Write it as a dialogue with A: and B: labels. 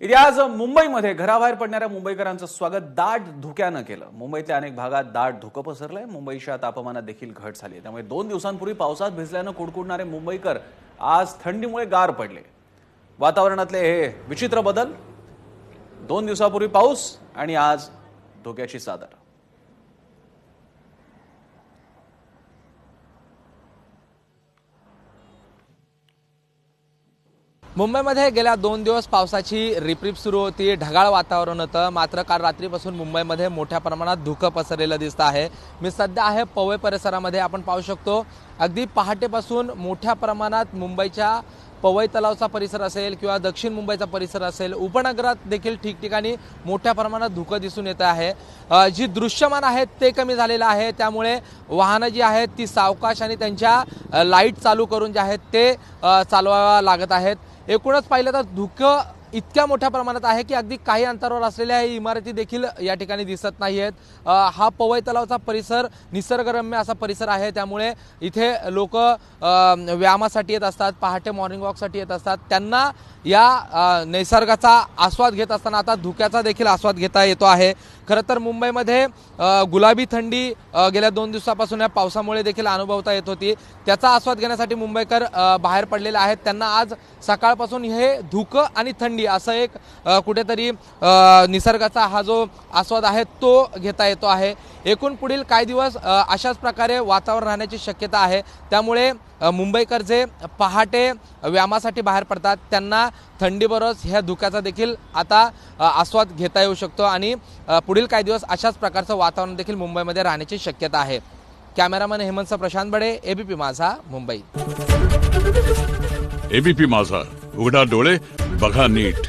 A: आज मुंबईमध्ये घराबाहेर पडणाऱ्या मुंबईकरांचं स्वागत दाट धुक्यानं केलं. मुंबईतल्या अनेक भागात दाट धुकं पसरलंय. मुंबईच्या तापमानात देखील घट झाली त्यामुळे दोन दिवसांपूर्वी पावसात भिजल्यानं कुडकुडणारे मुंबईकर आज थंडीमुळे गार पडले. वातावरणातले हे विचित्र बदल दोन दिवसापूर्वी पाऊस आणि आज धोक्याची चादर
B: मुंबईमध्ये गेल्या दोन दिवस पावसाची रिपरिप सुरू होती. ढगाळ वातावरण होतं. मात्र काल रात्रीपासून मुंबईमध्ये मोठ्या प्रमाणात धुकं पसरलेलं दिसतं आहे. मी सध्या आहे पवई परिसरामध्ये. आपण पाहू शकतो अगदी पहाटेपासून मोठ्या प्रमाणात मुंबईच्या पवई तलावचा परिसर असेल किंवा दक्षिण मुंबईचा परिसर असेल उपनगरात देखील ठिकठिकाणी मोठ्या प्रमाणात धुकं दिसून येत आहे. जी दृश्यमान आहेत ते कमी झालेलं आहे. त्यामुळे वाहनं जी आहेत ती सावकाश आणि त्यांच्या लाइट चालू करून जे आहेत ते चालवावं चालवाव्या लागत आहेत. एकूणच पाहिलं तर धुकं इतक्या मोठ्या प्रमाणात आहे की अगदी काही अंतरावर असलेल्या ही इमारती देखील या ठिकाणी दिसत नाही आहेत हा पवई तलावचा परिसर निसर्गरम्य असा परिसर आहे. त्यामुळे इथे लोक व्यायामासाठी येत असतात पहाटे मॉर्निंग वॉकसाठी येत असतात. त्यांना या निसर्गाचा आस्वाद घेत असताना आता धुक्याचा देखील आस्वाद घेता येतो आहे. खरं तर मुंबईमध्ये गुलाबी थंडी गेल्या दोन दिवसापासून या पावसामुळे देखील अनुभवता येत होती. त्याचा आस्वाद घेण्यासाठी मुंबईकर बाहेर पडलेले आहेत. त्यांना आज सकाळपासून हे धुकं आणि थंडी असं एक कुठेतरी निसर्गाचा हा जो आस्वाद आहे तो घेता येतो आहे. एकूण पुढील काही दिवस अशाच प्रकारे वातावरण राहण्याची शक्यता आहे. त्यामुळे मुंबईकर जे पहाटे व्यायामासाठी बाहेर पडतात त्यांना थंडीबरोबर ह्या धुक्याचा देखील आता आस्वाद घेता येऊ शकतो आणि पुढील काही दिवस अशाच प्रकारचं वातावरण देखील मुंबईमध्ये राहण्याची शक्यता आहे. Cameraman Hemant Prashant Bade ABP Majha Mumbai.
C: ABP माझा उघडा डोळे बघा नीट.